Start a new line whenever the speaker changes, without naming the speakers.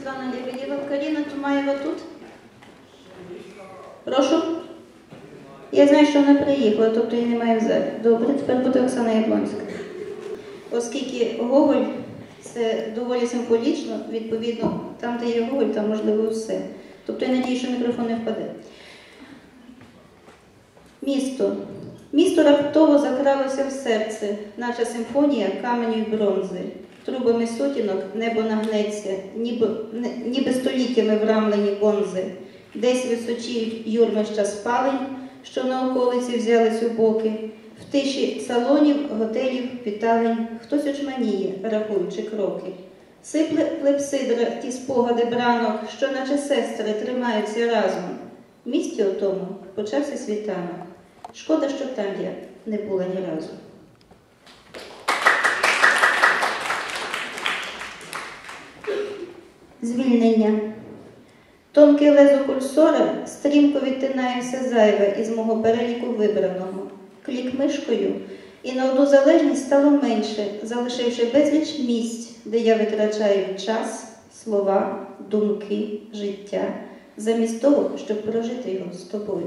Світлана Лебедєва. Каріна Тумаєва тут? Прошу. Я знаю, що вона приїхала, тобто її немає в залі. Добре, тепер буде Оксана Яблонська. Оскільки Гоголь це доволі символічно, відповідно, там, де є Гоголь, там можливо все. Тобто я надію, що мікрофон не впаде. Місто. Місто раптово закралося в серце, наче симфонія каменю й бронзи. Трубами сутінок небо нагнеться, ніби, ніби століттями врамлені гонзи. Десь височіють юрмища спалень, що на околиці взялись у боки. В тиші салонів, готелів, віталень хтось очманіє, рахуючи кроки. Сипле клепсидра ті спогади бранок, що наче сестри тримаються разом. В місті отому почався світанок. Шкода, що там я не була ні разу. Звільнення. Тонке лезо кульсора стрімко відтинає все зайве із мого переліку вибраного. Клік мишкою, і на одну залежність стало менше, залишивши безліч місць, де я витрачаю час, слова, думки, життя, замість того, щоб прожити його з тобою.